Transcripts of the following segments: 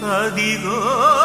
他的歌。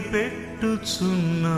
పెట్టుచున్నా.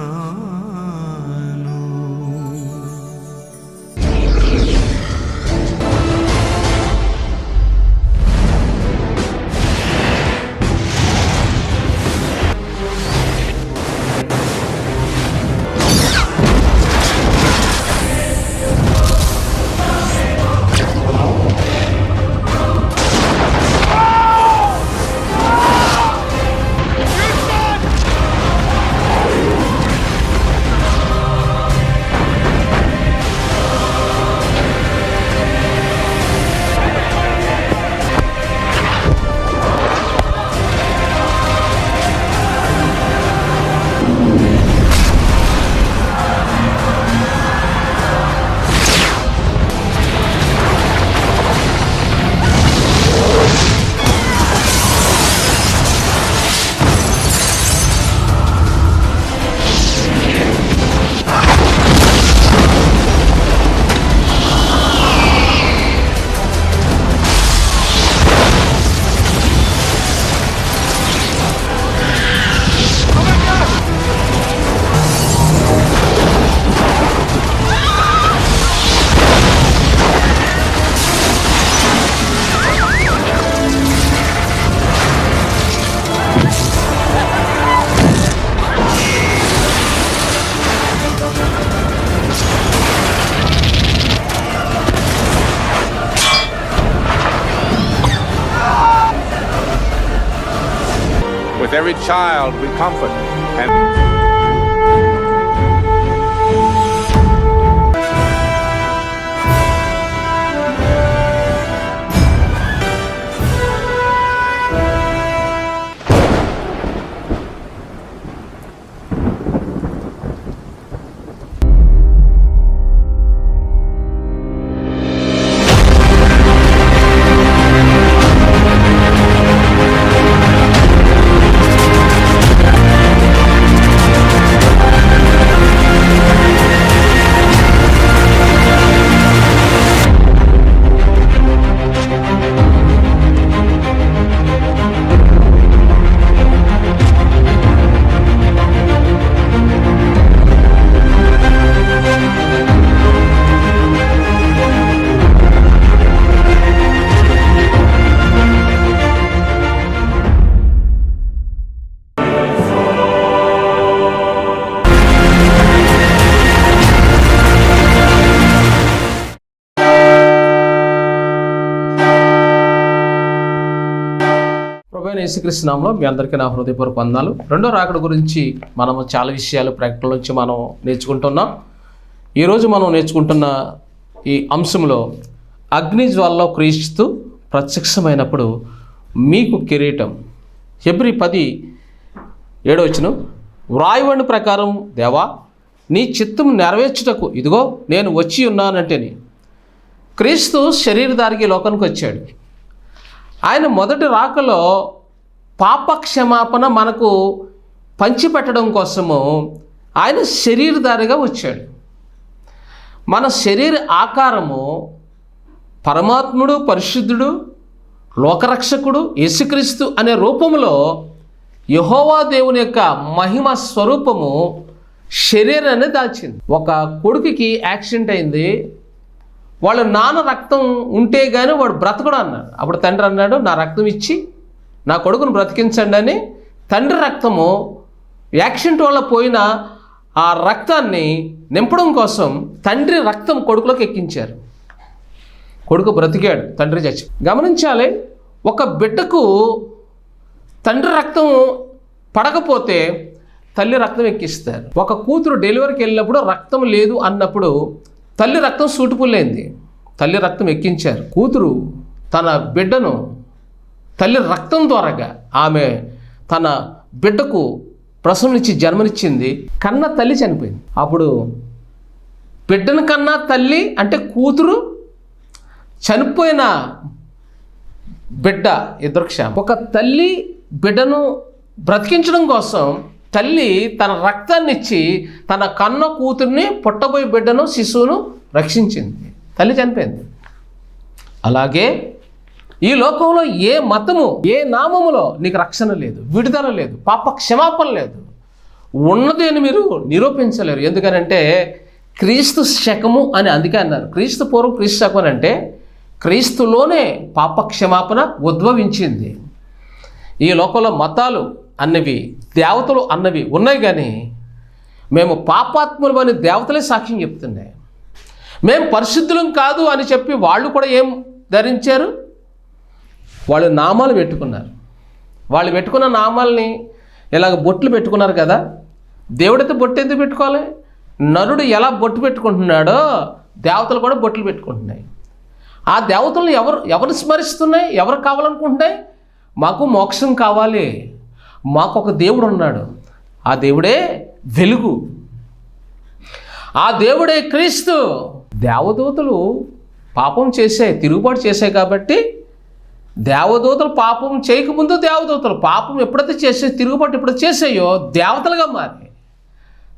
Every child we comfort and యేసుకృష్ణంలో మీ అందరికీ నా హృదయపూర్వక వందాలు రెండో రాకడ గురించి మనం చాలా విషయాలు ప్రకటన నుంచి మనం నేర్చుకుంటున్నాం. ఈరోజు మనం నేర్చుకుంటున్న ఈ అంశంలో అగ్ని జ్వాలలో క్రీస్తు ప్రత్యక్షమైనప్పుడు మీకు కిరీటం. ఫిబ్రి పది ఏడో వచ్చిన వ్రాయవాణి ప్రకారం దేవా నీ చిత్తం నెరవేర్చుటకు ఇదిగో నేను వచ్చి ఉన్నానంటేని. క్రీస్తు శరీరధారికి లోకానికి వచ్చాడు. ఆయన మొదటి రాకలో పాప క్షమాపణ మనకు పంచిపెట్టడం కోసము ఆయన శరీరధారిగా వచ్చాడు. మన శరీర ఆకారము పరమాత్ముడు పరిశుద్ధుడు లోకరక్షకుడు యేసుక్రీస్తు అనే రూపంలో యహోవా దేవుని యొక్క మహిమ స్వరూపము శరీరాన్ని దాల్చింది. ఒక కొడుకుకి యాక్సిడెంట్ అయింది. వాళ్ళ నాన్న రక్తం ఉంటే కానీ వాడు బ్రతకడు అన్నాడు. అప్పుడు తండ్రి అన్నాడు నా రక్తం ఇచ్చి నా కొడుకును బ్రతికించండి అని తండ్రి రక్తము యాక్సిడెంట్ వల్ల పోయిన ఆ రక్తాన్ని నింపడం కోసం తండ్రి రక్తం కొడుకులోకి ఎక్కించారు. కొడుకు బ్రతికాడు తండ్రి చచ్చి. గమనించాలి ఒక బిడ్డకు తండ్రి రక్తం పడకపోతే తల్లి రక్తం ఎక్కిస్తారు. ఒక కూతురు డెలివరీకి వెళ్ళినప్పుడు రక్తం లేదు అన్నప్పుడు తల్లి రక్తం సూటుపుల్లైంది. తల్లి రక్తం ఎక్కించారు. కూతురు తన బిడ్డను తల్లి రక్తం ద్వారాగా ఆమె తన బిడ్డకు ప్రసవనిచ్చి జన్మనిచ్చింది. కన్న తల్లి చనిపోయింది. అప్పుడు బిడ్డను కన్నా తల్లి అంటే కూతురు చనిపోయిన బిడ్డ ఇద్దరు క్షేమం. ఒక తల్లి బిడ్డను బ్రతికించడం కోసం తల్లి తన రక్తాన్ని ఇచ్చి తన కన్న కూతుర్ని పుట్టబోయే బిడ్డను శిశువును రక్షించింది. తల్లి చనిపోయింది. అలాగే ఈ లోకంలో ఏ మతము ఏ నామములో నీకు రక్షణ లేదు విడుదల లేదు పాప క్షమాపణ లేదు. ఉన్నది అని మీరు నిరూపించలేరు. ఎందుకనంటే క్రీస్తు శకము అని అందుకే అన్నారు. క్రీస్తు పూర్వం క్రీస్తు శకం అని అంటే క్రీస్తులోనే పాప క్షమాపణ ఉద్భవించింది. ఈ లోకంలో మతాలు అన్నవి దేవతలు అన్నవి ఉన్నాయి కానీ మేము పాపాత్ములు అని దేవతలే సాక్ష్యం చెప్తున్నాయి. మేము పరిశుద్ధులం కాదు అని చెప్పి వాళ్ళు కూడా ఏం ధరించారు? వాళ్ళు నామాలు పెట్టుకున్నారు. వాళ్ళు పెట్టుకున్న నామాల్ని ఇలాగ బొట్లు పెట్టుకున్నారు కదా దేవుడితో బొట్టు ఎందుకు పెట్టుకోవాలి? నరుడు ఎలా బొట్టు పెట్టుకుంటున్నాడో దేవతలు కూడా బొట్లు పెట్టుకుంటున్నాయి. ఆ దేవతలను ఎవరు ఎవరు స్మరిస్తున్నాయి? ఎవరు కావాలనుకుంటున్నాయి? మాకు మోక్షం కావాలి. మాకు ఒక దేవుడు ఉన్నాడు. ఆ దేవుడే వెలుగు. ఆ దేవుడే క్రీస్తు. దేవదూతలు పాపం చేసే తిరుగుబాటు చేశాయి కాబట్టి దేవదూతలు పాపం చేయకముందు దేవదూతలు పాపం ఎప్పుడైతే చేసే తిరుగుబాటు ఎప్పుడైతే చేసాయో దేవతలుగా మారి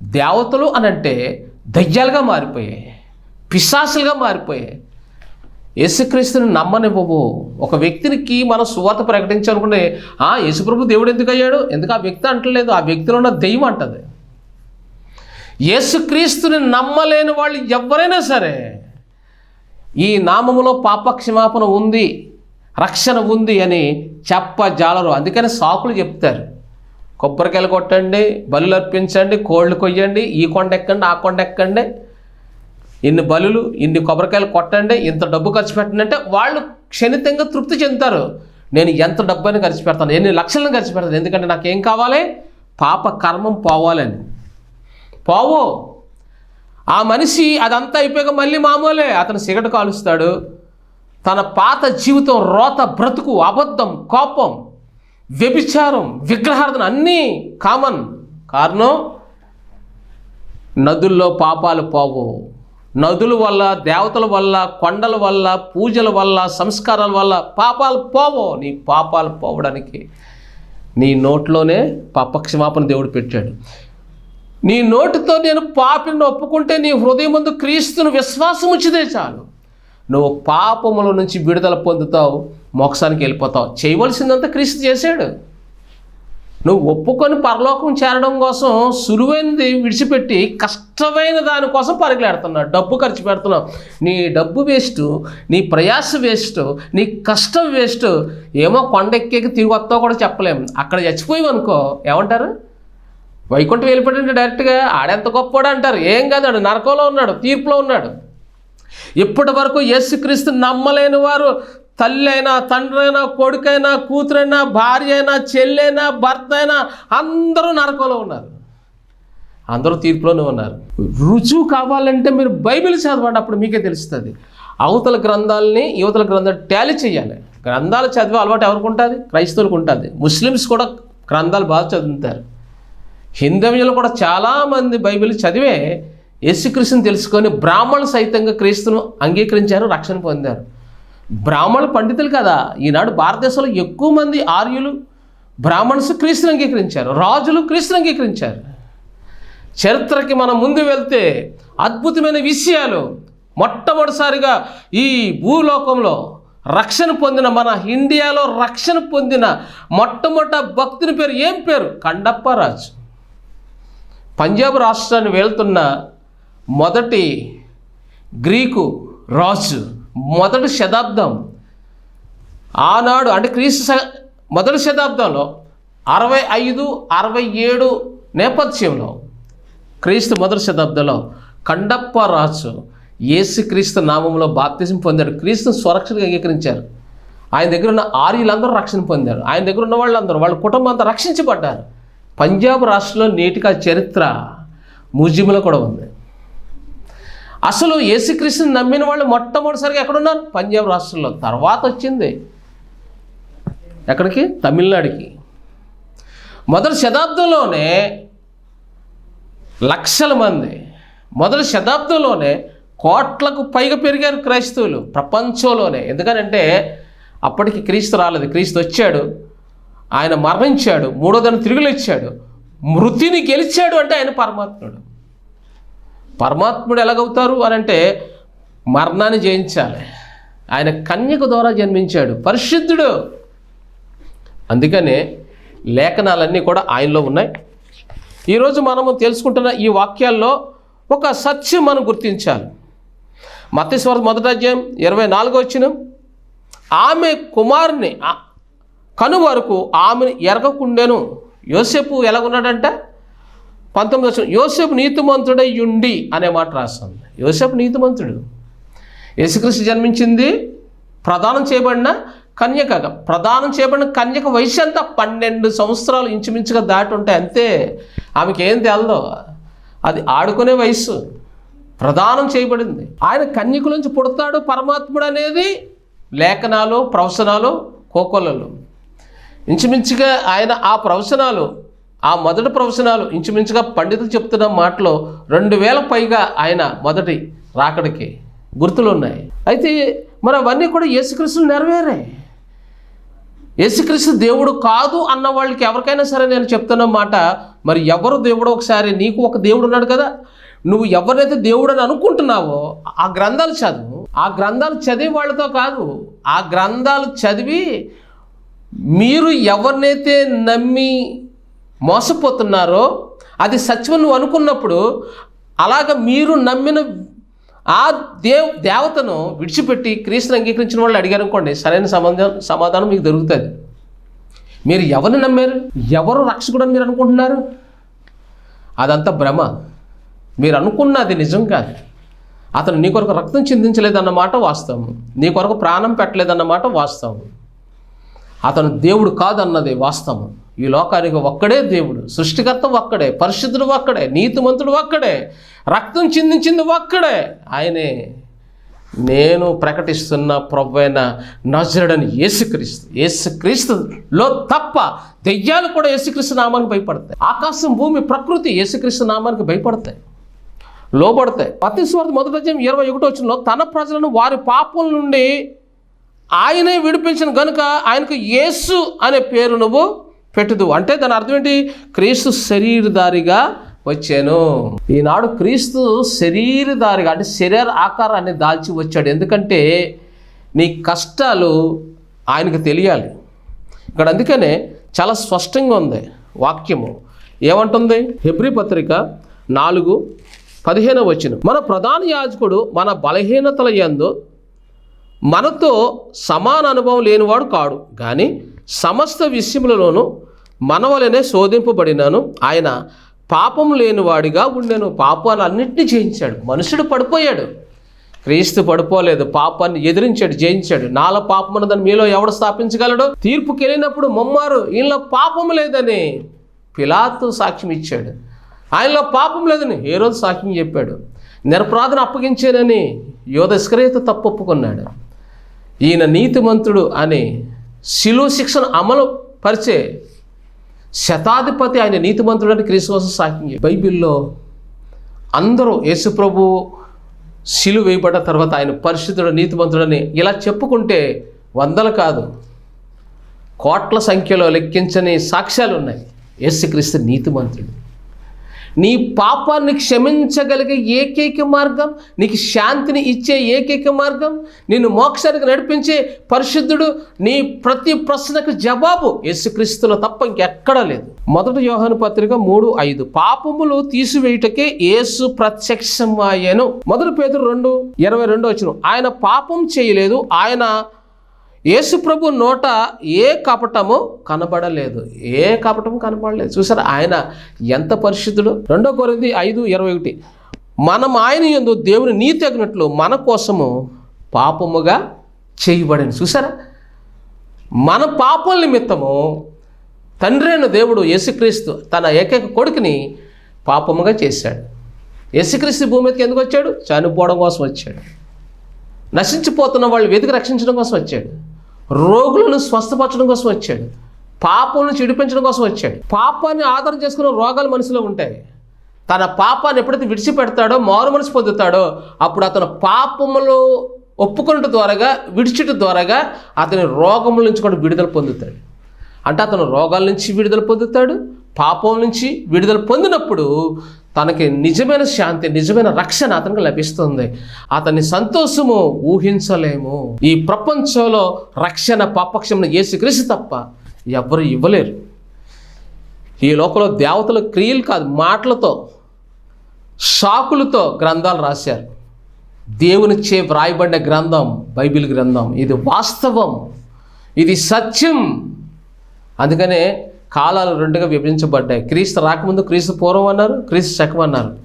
దేవతలు అని అంటే దయ్యాలుగా మారిపోయాయి పిశాసులుగా మారిపోయాయి. యేసుక్రీస్తుని నమ్మనివ్వవు. ఒక వ్యక్తికి మనం సువార్త ప్రకటించాలనుకుంటే ఆ యేసుప్రభు దేవుడు ఎందుకు అయ్యాడు ఎందుకు ఆ వ్యక్తి అంటలేదు? ఆ వ్యక్తిలో ఉన్న దెయ్యం అంటది. యేసుక్రీస్తుని నమ్మలేని వాళ్ళు ఎవరైనా సరే ఈ నామములో పాప క్షమాపణ ఉంది. రక్షణ ఉంది అని చెప్పజాలరు. అందుకని సాకులు చెప్తారు. కొబ్బరికాయలు కొట్టండి బలులు అర్పించండి కోళ్ళు కొయ్యండి ఈ కొండ ఎక్కండి ఆ కొండ ఎక్కండి. ఇన్ని బలులు ఇన్ని కొబ్బరికాయలు కొట్టండి ఇంత డబ్బు ఖర్చు పెట్టండి అంటే వాళ్ళు క్షణితంగా తృప్తి చెందుతారు. నేను ఎంత డబ్బు అని ఖర్చు పెడతాను ఎన్ని లక్షలను ఖర్చు పెడతాను ఎందుకంటే నాకు ఏం కావాలి? పాప కర్మం పోవాలని. పోవు. ఆ మనిషి అదంతా అయిపోయాక మళ్ళీ మామూలే. అతను సిగరెట్ కాలుస్తాడు తన పాత జీవితం రోత బ్రతుకు అబద్ధం కోపం వ్యభిచారం విగ్రహార్థన అన్నీ కామన్. కారణం నదుల్లో పాపాలు పోవు. నదుల వల్ల దేవతల వల్ల కొండల వల్ల పూజల వల్ల సంస్కారాల వల్ల పాపాలు పోవు. నీ పాపాలు పోవడానికి నీ నోట్లోనే పాపక్షమాపణ దేవుడు పెట్టాడు. నీ నోటితో నేను పాపిని ఒప్పుకుంటే నీ హృదయం ముందు క్రీస్తును విశ్వాసం ఉంచితే చాలు. నువ్వు పాపముల నుంచి విడుదల పొందుతావు మోక్షానికి వెళ్ళిపోతావు. చేయవలసిందంతా క్రీస్తు చేశాడు. నువ్వు ఒప్పుకొని పరలోకం చేరడం కోసం సులువైనది విడిచిపెట్టి కష్టమైన దానికోసం పరిగెడుతున్నావు. డబ్బు ఖర్చు పెడుతున్నావు. నీ డబ్బు వేస్ట్ నీ ప్రయాస వేస్ట్ నీ కష్టం వేస్ట్ ఏమో కొండెక్కేకి తిరిగి వస్తావు కూడా చెప్పలేము అక్కడ చచ్చిపోయావు అనుకో ఏమంటారు? వైకుంఠం వెళ్ళిపోయింటే డైరెక్ట్గా ఆడెంత గొప్పవాడు అంటారు. ఏం కాదు నరకంలో ఉన్నాడు తీర్పులో ఉన్నాడు. ఇప్పటి వరకు యేసుక్రీస్తు నమ్మలేని వారు తల్లి అయినా తండ్రి అయినా కొడుకైనా కూతురైనా భార్య అయినా చెల్లైనా భర్త అయినా అందరూ నరకంలో ఉన్నారు. అందరూ తీర్పులోనే ఉన్నారు. రుజువు కావాలంటే మీరు బైబిల్ చదవండి అప్పుడు మీకే తెలుస్తుంది. అవతల గ్రంథాలని యువతల గ్రంథాలు టాలీ చేయాలి. గ్రంథాలు చదివే అలవాటు ఎవరికి ఉంటుంది? క్రైస్తవులకు ఉంటుంది. ముస్లిమ్స్ కూడా గ్రంథాలు బాగా చదువుతారు. హిందవీయులు కూడా చాలామంది బైబిల్ చదివే యేసుక్రీస్తుని తెలుసుకొని బ్రాహ్మణులు సైతంగా క్రీస్తును అంగీకరించారు రక్షణ పొందారు. బ్రాహ్మణులు పండితులు కదా. ఈనాడు భారతదేశంలో ఎక్కువ మంది ఆర్యులు బ్రాహ్మణ్స్ క్రీస్తుని అంగీకరించారు రాజులు క్రీస్తుని అంగీకరించారు. చరిత్రకి మనం ముందు వెళ్తే అద్భుతమైన విషయాలు మొట్టమొదటిసారిగా ఈ భూలోకంలో రక్షణ పొందిన మన ఇండియాలో రక్షణ పొందిన మొట్టమొదట భక్తుని పేరు ఏం పేరు? కండప్పరాజు పంజాబ్ రాష్ట్రాన్ని వెళ్తున్న మొదటి గ్రీకు రాజు మొదటి శతాబ్దం ఆనాడు అంటే క్రీస్తు మొదటి శతాబ్దంలో అరవై ఐదు అరవై ఏడు నేపథ్యంలో క్రీస్తు మొదటి శతాబ్దంలో కండప్ప రాజు యేసుక్రీస్తు నామంలో బాప్తిజం పొందాడు. క్రీస్తుని స్వరక్షణగా అంగీకరించారు. ఆయన దగ్గర ఉన్న ఆర్యులందరూ రక్షణ పొందారు. ఆయన దగ్గర ఉన్న వాళ్ళందరూ వాళ్ళ కుటుంబం అంతా రక్షించబడ్డారు. పంజాబ్ రాష్ట్రంలో నేటికి ఆ చరిత్ర మ్యూజియంలో కూడా ఉంది. అసలు యేసుక్రీస్తుని నమ్మిన వాళ్ళు మొట్టమొదటిసారిగా ఎక్కడున్నారు? పంజాబ్ రాష్ట్రంలో. తర్వాత వచ్చింది. ఎక్కడికి? తమిళనాడుకి. మొదటి శతాబ్దంలోనే లక్షల మంది మొదటి శతాబ్దంలోనే కోట్లకు పైగా పెరిగారు క్రైస్తవులు ప్రపంచంలోనే. ఎందుకనంటే అప్పటికి క్రీస్తు రాలేదు. క్రీస్తు వచ్చాడు. ఆయన మరణించాడు. మూడో దాన్ని తిరిగి మృతిని గెలిచాడు అంటే ఆయన పరమాత్ముడు. పరమాత్ముడు ఎలాగవుతారు అని అంటే మరణాన్ని జయించాలి. ఆయన కన్యక ద్వారా జన్మించాడు. పరిశుద్ధుడు. అందుకనే లేఖనాలన్నీ కూడా ఆయనలో ఉన్నాయి. ఈరోజు మనము తెలుసుకుంటున్న ఈ వాక్యాల్లో ఒక సత్యం మనం గుర్తించాలి. మత్స్వర మొదటి అధ్యాయం ఇరవై నాలుగో వచ్చిన ఆమె కుమారుని కను వరకు ఆమెను ఎరగకుండెను. యోసేపు ఎలాగున్నాడంటే? పంతొమ్మిది వచ్చిన యోసేపు నీతిమంతుడై ఉండి అనే మాట రాస్తుంది. యోసేపు నీతిమంతుడు. యేసుక్రీస్తు జన్మించింది ప్రదానం చేయబడిన కన్యకగా ప్రదానం చేయబడిన కన్యక వయసు ఎంత? పన్నెండు సంవత్సరాలు ఇంచుమించుగా దాటి ఉంటాయి అంతే. ఆమెకి ఏం తెలదో. అది ఆడుకునే వయసు ప్రదానం చేయబడింది. ఆయన కన్యకుల నుంచి పుడతాడు పరమాత్ముడు అనేది లేఖనాలు ప్రవచనాలు కోకొలలు ఇంచుమించుగా ఆయన ఆ ప్రవచనాలు ఆ మొదటి ప్రవచనాలు ఇంచుమించుగా పండితులు చెప్తున్న మాటలో రెండు వేల పైగా ఆయన మొదటి రాకడికి గుర్తులు ఉన్నాయి అయితే మరి అవన్నీ కూడా యేసుక్రీస్తులు నెరవేరాయి యేసుక్రీస్తు దేవుడు కాదు అన్న వాళ్ళకి ఎవరికైనా సరే నేను చెప్తున్న మాట మరి ఎవరు దేవుడు ఒకసారి నీకు ఒక దేవుడు ఉన్నాడు కదా? నువ్వు ఎవరినైతే దేవుడు అని అనుకుంటున్నావో ఆ గ్రంథాలు చదువు. ఆ గ్రంథాలు చదివి వాళ్ళతో కాదు ఆ గ్రంథాలు చదివి మీరు ఎవరినైతే నమ్మి మోసపోతున్నారో అది సత్యం నువ్వు అనుకున్నప్పుడు అలాగ మీరు నమ్మిన ఆ దేవ్ దేవతను విడిచిపెట్టి క్రీస్తుని అంగీకరించిన వాళ్ళు అడిగారు అనుకోండి సరైన సమాధానం సమాధానం మీకు దొరుకుతుంది. మీరు ఎవరిని నమ్మారు? ఎవరు రక్షకుడు అని మీరు అనుకుంటున్నారు? అదంతా భ్రమ. మీరు అనుకున్నది నిజం కాదు. అతను నీ కొరకు రక్తం చిందించలేదన్నమాట వాస్తవం. నీ కొరకు ప్రాణం పెట్టలేదన్నమాట వాస్తవం. అతను దేవుడు కాదన్నది వాస్తవం. ఈ లోకానికి ఒక్కడే దేవుడు సృష్టికర్త ఒక్కడే పరిశుద్ధుడు ఒక్కడే నీతిమంతుడు ఒక్కడే రక్తం చిందించింది ఒక్కడే. ఆయనే నేను ప్రకటిస్తున్న ప్రవ్వైన నజరుడని యేసుక్రీస్తు యేసుక్రీస్తులో తప్ప దెయ్యాలు కూడా యేసుక్రీస్తు నామానికి భయపడతాయి. ఆకాశం భూమి ప్రకృతి యేసుక్రీస్తు నామానికి భయపడతాయి. లోబడతాయి. పతిస్వార్థ మొదటి అధ్యాయం ఇరవై ఒకటో వచ్చినలో తన ప్రజలను వారి పాపం నుండి ఆయనే విడిపించిన గనుక ఆయనకు యేసు అనే పేరు నువ్వు పెట్టుదు. అంటే దాని అర్థం ఏంటి? క్రీస్తు శరీరధారిగా వచ్చాను. ఈనాడు క్రీస్తు శరీరధారిగా అంటే శరీర ఆకారాన్ని దాల్చి వచ్చాడు. ఎందుకంటే నీ కష్టాలు ఆయనకు తెలియాలి. ఇక్కడ అందుకనే చాలా స్పష్టంగా ఉంది వాక్యము. ఏమంటుంది? హెబ్రి పత్రిక నాలుగు పదిహేను వచ్చిన మన ప్రధాన యాజకుడు మన బలహీనతల యందు మనతో సమాన అనుభవం లేనివాడు కాడు. కానీ సమస్త విషయములలోనూ మనవలనే శోధింపబడినాను. ఆయన పాపం లేనివాడిగా ఉండెను. పాపాలన్నింటినీ జయించాడు. మనుషుడు పడిపోయాడు. క్రీస్తు పడిపోలేదు. పాపాన్ని ఎదిరించాడు జయించాడు. నాల పాపం ఉన్నదని మీలో ఎవడు స్థాపించగలడు? తీర్పుకి వెళ్ళినప్పుడు ముమ్మారు ఈయనలో పాపం లేదని పిలాతు సాక్ష్యం ఇచ్చాడు. ఆయనలో పాపం లేదని ఏ రోజు సాక్ష్యం చెప్పాడు. నిరపరాధను అప్పగించానని యోధస్కరేత తప్పు ఒప్పుకున్నాడు ఈయన నీతిమంతుడు అని శిలువ శిక్షను అమలు పరిచే శతాధిపతి ఆయన నీతిమంతుడు అని క్రీస్తు సాక్ష్యం బైబిల్లో అందరూ యేసుప్రభు శిలు వేయబడ్డ తర్వాత ఆయన పరిశుద్ధుడు నీతిమంతుడని ఇలా చెప్పుకుంటే వందలు కాదు. కోట్ల సంఖ్యలో లెక్కించని సాక్ష్యాలు ఉన్నాయి యేసుక్రీస్తు నీతిమంతుడు. నీ పాపాన్ని క్షమించగలిగే ఏకైక మార్గం నీకు శాంతిని ఇచ్చే ఏకైక మార్గం నిన్ను మోక్షానికి నడిపించే పరిశుద్ధుడు నీ ప్రతి ప్రశ్నకు జవాబు యేసుక్రీస్తులో తప్ప ఇంకెక్కడా లేదు. మొదటి యోహాను పత్రిక మూడు ఐదు. పాపములు తీసివేయుటకే యేసు ప్రత్యక్షమాయను మొదటి పేదరు రెండు ఇరవై రెండు వచ్చిన ఆయన పాపం చేయలేదు ఆయన యేసుప్రభు నోట ఏ కపటము కనబడలేదు. ఏ కపటము కనబడలేదు. చూసారా ఆయన ఎంత పరిశుద్ధుడు? రెండో కొరింది ఐదు ఇరవై ఒకటి. మనం ఆయన యందు దేవుని నీతి అగినట్లు మన కోసము పాపముగా చేయబడింది చూసారా మన పాపం నిమిత్తము తండ్రి అయిన దేవుడు యేసుక్రీస్తు తన ఏకైక కొడుకుని పాపముగా చేశాడు. యేసుక్రీస్తు భూమి మీదకి ఎందుకు వచ్చాడు? చనిపోవడం కోసం వచ్చాడు. నశించిపోతున్న వాళ్ళు వెతికి రక్షించడం కోసం వచ్చాడు. రోగులను స్వస్థపరచడం కోసం వచ్చాడు. పాపలను చెడిపించడం కోసం వచ్చాడు. పాపాన్ని ఆధారం చేసుకున్న రోగాలు మనసులో ఉంటాయి. తన పాపాన్ని ఎప్పుడైతే విడిచిపెడతాడో మారు మనసు పొందుతాడో అప్పుడు అతను పాపములు ఒప్పుకున్నట్టు ద్వారాగా విడిచిట ద్వారాగా అతని రోగముల నుంచి కూడా విడుదల పొందుతాడు. అంటే అతను రోగాల నుంచి విడుదల పొందుతాడు పాపం నుంచి విడుదల పొందినప్పుడు తనకి నిజమైన శాంతి నిజమైన రక్షణ అతనికి లభిస్తుంది. అతని సంతోషము ఊహించలేము. ఈ ప్రపంచంలో రక్షణ పాపక్షమును యేసుక్రీస్తు తప్ప ఎవ్వరు ఇవ్వలేరు. ఈ లోపల దేవతల క్రియలు కాదు మాటలతో షాకులతో గ్రంథాలు రాశారు. దేవుని చే వ్రాయబడిన గ్రంథం బైబిల్ గ్రంథం. ఇది వాస్తవం. ఇది సత్యం. అందుకనే కాలాలు రెండుగా విభజించబడ్డాయి. క్రీస్తు రాకముందు క్రీస్తు పూర్వం అన్నారు క్రీస్తు శకం అన్నారు.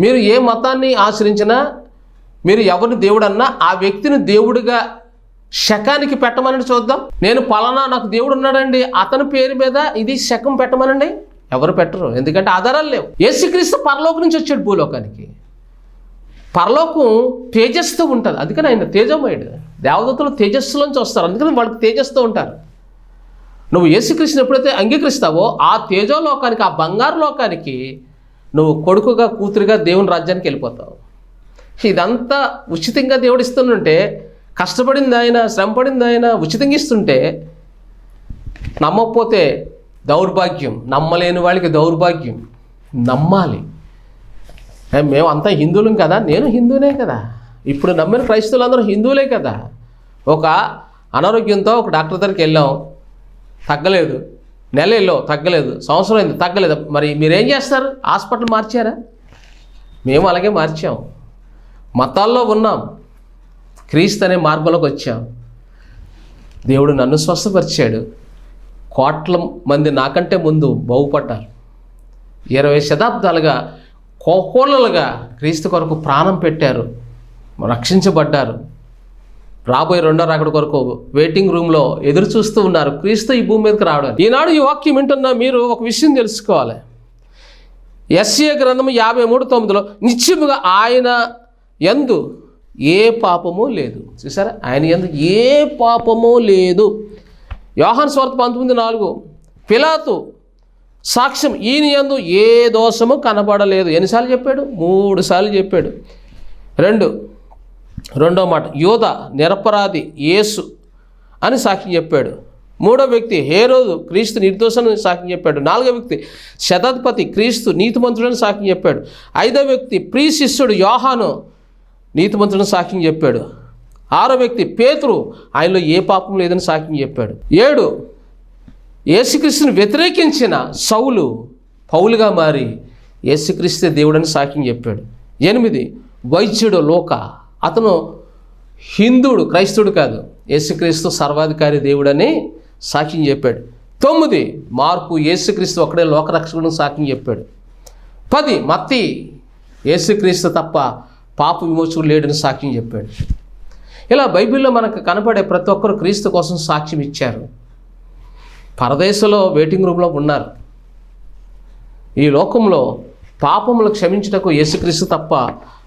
మీరు ఏ మతాన్ని ఆశ్రయించినా మీరు ఎవరిని దేవుడన్నా ఆ వ్యక్తిని దేవుడిగా శకానికి పెట్టమని చూద్దాం. నేను పలానా నాకు దేవుడు ఉన్నాడండి అతని పేరు మీద ఇది శకం పెట్టమనండి? ఎవరు పెట్టరు ఎందుకంటే ఆధారాలు లేవు. యేసుక్రీస్తు పరలోకం నుంచి వచ్చాడు భూలోకానికి. పరలోకం తేజస్తో ఉంటుంది అందుకని ఆయన తేజమయుడు. దేవదత్తులు తేజస్సులోంచి వస్తారు అందుకని వాళ్ళకి తేజస్తో ఉంటారు. నువ్వు యేసుకృష్ణ ఎప్పుడైతే అంగీకరిస్తావో ఆ తేజోలోకానికి ఆ బంగారు లోకానికి నువ్వు కొడుకుగా కూతురుగా దేవుని రాజ్యానికి వెళ్ళిపోతావు. ఇదంతా ఉచితంగా దేవుడు ఇస్తుంటే కష్టపడింది ఆయన శ్రమపడింది ఆయన ఉచితంగా ఇస్తుంటే నమ్మకపోతే దౌర్భాగ్యం నమ్మలేని వాళ్ళకి దౌర్భాగ్యం నమ్మాలి. మేము అంతా హిందువులం కదా నేను హిందూనే కదా. ఇప్పుడు నమ్మిన క్రైస్తవులందరూ హిందువులే కదా. ఒక అనారోగ్యంతో ఒక డాక్టర్ దగ్గరికి వెళ్ళాం. తగ్గలేదు. నెలలో తగ్గలేదు. సంవత్సరం అయింది తగ్గలేదు. మరి మీరేం చేస్తారు? హాస్పిటల్ మార్చారా? మేము అలాగే మార్చాం. మతాల్లో ఉన్నాం. క్రీస్తు అనే మార్గంలోకి వచ్చాం. దేవుడు నన్ను స్వస్థపరిచాడు. కోట్ల మంది నాకంటే ముందు బాగుపడ్డారు. ఇరవై శతాబ్దాలుగా కోకోళ్ళలుగా క్రీస్తు కొరకు ప్రాణం పెట్టారు. రక్షించబడ్డారు. రాబోయే రెండో రాకడ కొరకు వెయిటింగ్ రూమ్లో ఎదురు చూస్తూ ఉన్నారు. క్రీస్తు ఈ భూమి మీదకి రావడం ఈనాడు ఈ వాక్యం వింటున్న మీరు ఒక విషయం తెలుసుకోవాలి. ఎస్ఏ గ్రంథము యాభై మూడు తొమ్మిదిలో నిత్యముగా ఆయన యందు ఏ పాపము లేదు. చూసారా? ఆయన ఎందు ఏ పాపము లేదు. యోహాన్ స్వార్థ పంతొమ్మిది నాలుగు పిలాతు సాక్ష్యం ఈయన యందు ఏ దోషము కనబడలేదు. ఎన్నిసార్లు చెప్పాడు? మూడు సార్లు చెప్పాడు. రెండు రెండో మాట యోధ నిరపరాధి యేసు అని సాక్ష్యం చెప్పాడు. మూడో వ్యక్తి హేరోదు క్రీస్తు నిర్దోషాన్ని సాక్ష్యం చెప్పాడు. నాలుగో వ్యక్తి శతాధిపతి క్రీస్తు నీతిమంతుడని సాక్ష్యం చెప్పాడు. ఐదో వ్యక్తి ప్రీ శిష్యుడు యోహాను నీతిమంతుడని సాక్ష్యం చెప్పాడు. ఆరో వ్యక్తి పేతురు ఆయనలో ఏ పాపం లేదని సాక్ష్యం చెప్పాడు. ఏడు యేసుక్రీస్తుని వ్యతిరేకించిన సౌలు పౌలుగా మారి యేసుక్రీస్తే దేవుడని సాక్ష్యం చెప్పాడు. ఎనిమిది వైద్యుడు లోక. అతను హిందువుడు క్రైస్తవుడు కాదు. యేసుక్రీస్తు సర్వాధికారి దేవుడని సాక్ష్యం చెప్పాడు. తొమ్మిది మార్పు యేసుక్రీస్తు ఒకడే లోకరక్షకుడు సాక్ష్యం చెప్పాడు. పది మత్తి యేసుక్రీస్తు తప్ప పాప విమోచకుడు లేడని సాక్ష్యం చెప్పాడు. ఇలా బైబిల్లో మనకు కనపడే ప్రతి ఒక్కరు క్రీస్తు కోసం సాక్ష్యం ఇచ్చారు. పరదేశంలో వెయిటింగ్ రూమ్లో ఉన్నారు. ఈ లోకంలో పాపములు క్షమించుటకు యేసుక్రీస్తు తప్ప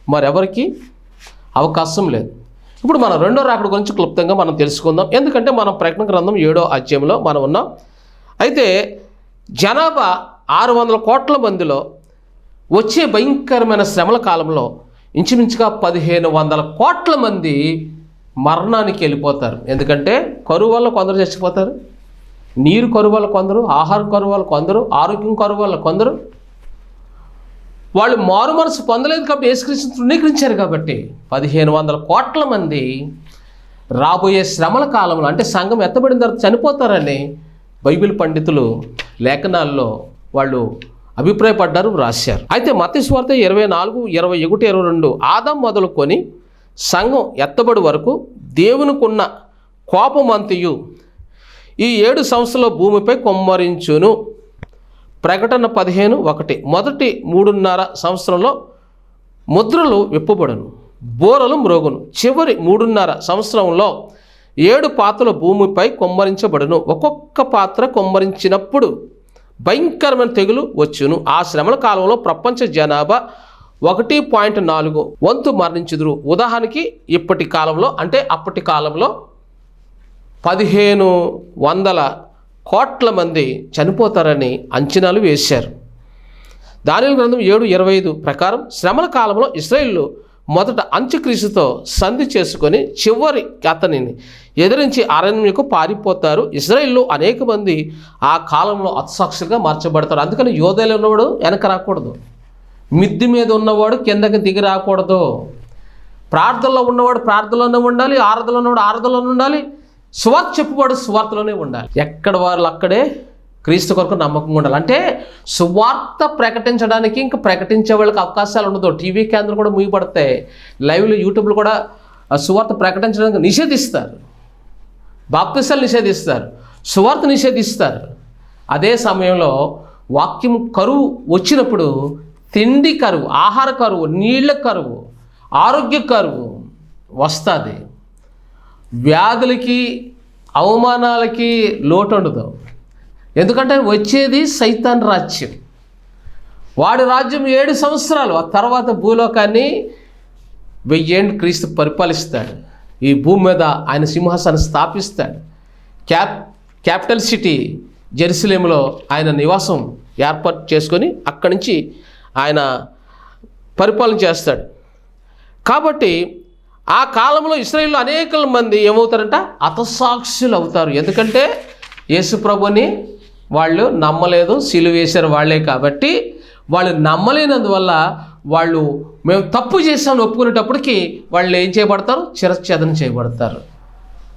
మరెవరికి? అవకాశం లేదు. ఇప్పుడు మనం రెండో రాకడ గురించి క్లుప్తంగా మనం తెలుసుకుందాం. ఎందుకంటే మనం ప్రకటన గ్రంథం ఏడో అధ్యాయంలో మనం ఉన్నాం. అయితే జనాభా ఆరు వందల కోట్ల మందిలో వచ్చే భయంకరమైన శ్రమల కాలంలో ఇంచుమించుగా పదిహేను వందల కోట్ల మంది మరణానికి వెళ్ళిపోతారు. ఎందుకంటే కరువు వల్ల కొందరు చచ్చిపోతారు. నీరు కరువు వల్ల కొందరు ఆహారం కరువు వల్ల కొందరు ఆరోగ్యం కరువు వల్ల కొందరు వాళ్ళు మారు మనసు పొందలేదు కాబట్టి యేసుకృష్ణ తృణీకరించారు కాబట్టి పదిహేను వందల కోట్ల మంది రాబోయే శ్రమల కాలంలో అంటే సంఘం ఎత్తబడిన తర్వాత చనిపోతారని బైబిల్ పండితులు లేఖనాల్లో వాళ్ళు అభిప్రాయపడ్డారు రాశారు అయితే మత్తి ఇరవై నాలుగు ఇరవై ఒకటి ఇరవై రెండు ఆదం మొదలుకొని సంఘం ఎత్తబడి వరకు దేవునికున్న కోపమంతియు ఈ ఏడు సంస్థల భూమిపై కొమ్మరించును. ప్రకటన పదిహేను ఒకటి. మొదటి మూడున్నర సంవత్సరంలో ముద్రలు విప్పబడును బోరలు మ్రోగును. చివరి మూడున్నర సంవత్సరంలో ఏడు పాత్రలు భూమిపై కొమ్మరించబడును. ఒక్కొక్క పాత్ర కొమ్మరించినప్పుడు భయంకరమైన తెగులు వచ్చును. ఆ శ్రమల కాలంలో ప్రపంచ జనాభా ఒకటి పాయింట్ నాలుగు వంతు మరణించుదురు. ఉదాహరణకి ఇప్పటి కాలంలో అంటే అప్పటి కాలంలో పదిహేను వందల కోట్ల మంది చనిపోతారని అంచనాలు వేశారు. దానిల గ్రంథం ఏడు ఇరవై ఐదు ప్రకారం శ్రమల కాలంలో ఇస్రాయిల్ మొదట అంత్యక్రీస్తుతో సంధి చేసుకొని చివరి అతనిని ఎదిరించి అరణ్యకు పారిపోతారు. ఇజ్రాయిల్లో అనేక మంది ఆ కాలంలో అత్సాక్షులుగా మార్చబడతారు. అందుకని యోధలో ఉన్నవాడు వెనక రాకూడదు. మిద్ది మీద ఉన్నవాడు కిందకి దిగి రాకూడదు. ప్రార్థనలో ఉన్నవాడు ప్రార్థనలోనే ఉండాలి ఆరదలో ఉన్నవాడు ఆరదలోనే ఉండాలి. సువార్త చెప్పువాడు సువార్తలోనే ఉండాలి. ఎక్కడ వాళ్ళు అక్కడే క్రీస్తు కొరకు నమ్మకంగా ఉండాలి. అంటే సువార్త ప్రకటించడానికి ఇంకా ప్రకటించే వాళ్ళకి అవకాశాలు ఉండదు. టీవీ కేంద్రం కూడా ముగిపడతాయి లైవ్లో యూట్యూబ్లో కూడా సువార్త ప్రకటించడానికి నిషేధిస్తారు. బాప్తిసాలు నిషేధిస్తారు. సువార్త నిషేధిస్తారు. అదే సమయంలో వాక్యం కరువు వచ్చినప్పుడు తిండి కరువు ఆహార కరువు నీళ్ళ కరువు ఆరోగ్య కరువు వస్తుంది. వ్యాధులకి అవమానాలకి లోటు ఉండదు ఎందుకంటే వచ్చేది సైతాన్ రాజ్యం. వాడి రాజ్యం ఏడు సంవత్సరాలు. ఆ తర్వాత భూలోకాన్ని వెయ్యేండు క్రీస్తు పరిపాలిస్తాడు. ఈ భూమి మీద ఆయన సింహాసనం స్థాపిస్తాడు. క్యాప్ క్యాపిటల్ సిటీ జెరూసలేంలో ఆయన నివాసం ఏర్పాటు చేసుకొని అక్కడి నుంచి ఆయన పరిపాలన చేస్తాడు. కాబట్టి ఆ కాలంలో ఇస్రాయిల్లో అనేక మంది ఏమవుతారంట? అతసాక్షులు అవుతారు ఎందుకంటే యేసు ప్రభుని వాళ్ళు నమ్మలేదు సిలువ వేశారు వాళ్ళే కాబట్టి వాళ్ళు నమ్మలేనందువల్ల వాళ్ళు మేము తప్పు చేసామని ఒప్పుకునేటప్పటికి వాళ్ళు ఏం చేయబడతారు? చిరచ్ఛేదన చేయబడతారు.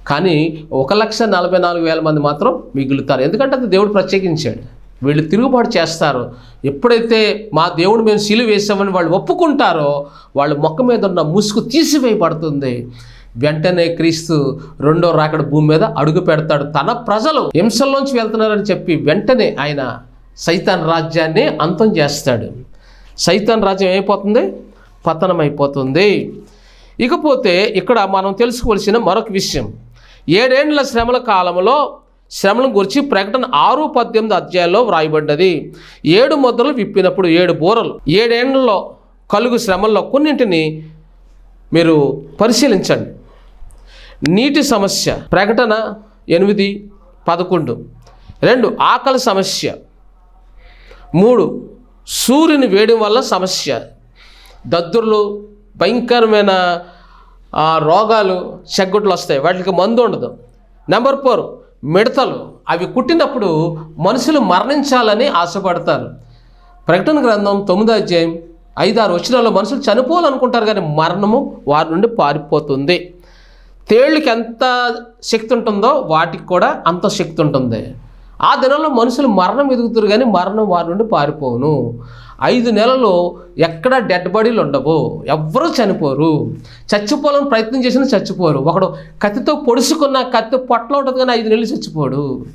కానీ ఒక లక్ష నలభై నాలుగు వేల మంది మాత్రం మిగులుతారు. ఎందుకంటే అది దేవుడు ప్రత్యేకించాడు. వీళ్ళు తిరుగుబాటు చేస్తారు. ఎప్పుడైతే మా దేవుడు మేము సిలువ వేసామని వాళ్ళు ఒప్పుకుంటారో వాళ్ళ మొక్క మీద ఉన్న ముసుగు తీసివేయబడుతుంది. వెంటనే క్రీస్తు రెండో రాకడ భూమి మీద అడుగు పెడతాడు. తన ప్రజలు హింసల్లోంచి వెళ్తున్నారని చెప్పి వెంటనే ఆయన సైతాన్ రాజ్యాన్ని అంతం చేస్తాడు. సైతాన్ రాజ్యం ఏమైపోతుంది? పతనం అయిపోతుంది ఇకపోతే ఇక్కడ మనం తెలుసుకోవాల్సిన మరొక విషయం. ఏడేండ్ల శ్రమల కాలంలో శ్రమలను గురించి ప్రకటన ఆరు పద్దెనిమిది అధ్యాయంలో వ్రాయబడ్డది. ఏడు ముద్రలు విప్పినప్పుడు ఏడు బూరలు. ఏడేండ్లలో కలుగు శ్రమల్లో కొన్నింటిని మీరు పరిశీలించండి. నీటి సమస్య. ప్రకటన ఎనిమిది పదకొండు. రెండు ఆకలి సమస్య. మూడు సూర్యుని వేయడం వల్ల సమస్య. దద్దుర్లు భయంకరమైన రోగాలు చెగ్గొట్లు వస్తాయి. వాటికి మందు ఉండదు. నెంబర్ ఫోర్ మిడతలు అవి కుట్టినప్పుడు మనుషులు మరణించాలని ఆశపడతారు. ప్రకటన గ్రంథం తొమ్మిదో అధ్యాయం ఐదారు వచ్చినాల్లో మనుషులు చనిపోవాలనుకుంటారు కానీ మరణము వారి నుండి పారిపోతుంది. తేళ్ళకి ఎంత శక్తి ఉంటుందో వాటికి కూడా అంత శక్తి ఉంటుంది. ఆ దినంలో మనుషులు మరణం ఎదుగుతారు కానీ మరణం వారి నుండి పారిపోను ఐదు నెలలు ఎక్కడ డెడ్ బాడీలు ఉండవు. ఎవరు చనిపోరు. చచ్చిపోవాలని ప్రయత్నం చేసినా చచ్చిపోరు. ఒకడు కత్తితో పొడుచుకున్న కత్తి పొట్టలో ఉంటుంది కానీ ఐదు నెలలు చచ్చిపోడు.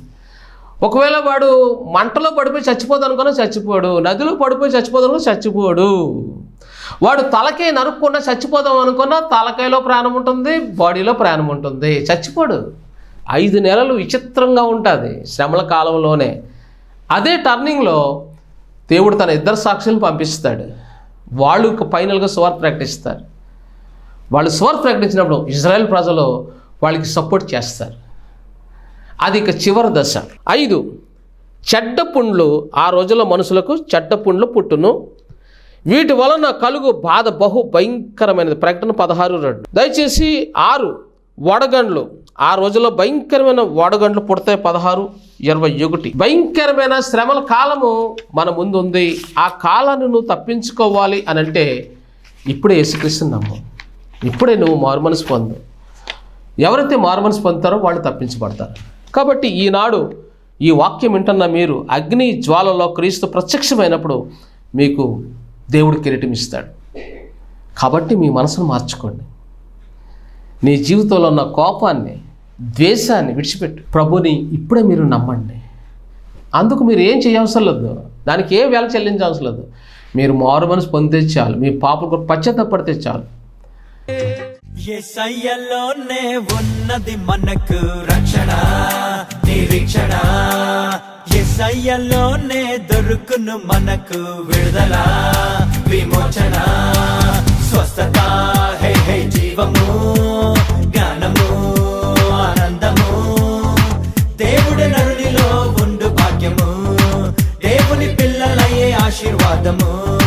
ఒకవేళ వాడు మంటలో పడిపోయి చచ్చిపోదనుకున్నా చచ్చిపోడు. నదిలో పడిపోయి చచ్చిపోదు చచ్చిపోడు. వాడు తలకాయ నరుక్కున్నా చచ్చిపోదాం అనుకున్నా తలకాయలో ప్రాణం ఉంటుంది బాడీలో ప్రాణం ఉంటుంది. చచ్చిపోడు. ఐదు నెలలు విచిత్రంగా ఉంటుంది శ్రమల కాలంలోనే. అదే టర్నింగ్లో దేవుడు తన ఇద్దరు సాక్షులను పంపిస్తాడు. వాళ్ళు ఫైనల్గా స్వార్థ ప్రకటిస్తారు. వాళ్ళు స్వార్థ ప్రకటించినప్పుడు ఇజ్రాయెల్ ప్రజలు వాళ్ళకి సపోర్ట్ చేస్తారు. అది ఇక చివరి దశ. ఐదు చెడ్డ పుండ్లు ఆ రోజుల్లో మనుషులకు చెడ్డ పుండ్లు పుట్టును. వీటి వలన కలుగు బాధ బహు భయంకరమైనది. ప్రకటన పదహారు రెండు. దయచేసి ఆరు వడగండ్లు. ఆ రోజుల్లో భయంకరమైన వడగండ్లు పుడతాయి పదహారు ఇరవై ఒకటి. భయంకరమైన శ్రమల కాలము మన ముందు ఉంది. ఆ కాలాన్ని నువ్వు తప్పించుకోవాలి అని అంటే ఇప్పుడే యేసుక్రీస్తు నమ్ము. ఇప్పుడే నువ్వు మారుమనసు పొందు. ఎవరైతే మారుమనసు పొందుతారో వాళ్ళు తప్పించబడతారు. కాబట్టి ఈనాడు ఈ వాక్యం వింటున్న మీరు అగ్ని జ్వాలలో క్రీస్తు ప్రత్యక్షమైనప్పుడు మీకు దేవుడు కిరీటం ఇస్తాడు. కాబట్టి మీ మనసును మార్చుకోండి. నీ జీవితంలో ఉన్న కోపాన్ని ద్వేషాన్ని విడిచిపెట్టు. ప్రభుని ఇప్పుడే మీరు నమ్మండి. అందుకు మీరు ఏం చేయవసరం లేదు. దానికి ఏ వేళ చెల్లించవసరం లేదు. మీరు మారు మనసు పొందితే చాలు. మీ పాపకు పశ్చాత్తపడితే చాలు. ఎసయ్యలోనే ఉన్నది మనకు రక్షణ నిరీక్షణ. ఎసయ్యలోనే దొరుకును మనకు విడుదల విమోచన. స్వస్థత. హే హే జీవము జ్ఞానము ఆనందము. దేవుడి నరునిలో ఉండు భాగ్యము. దేవుని పిల్లలయ్యే ఆశీర్వాదము.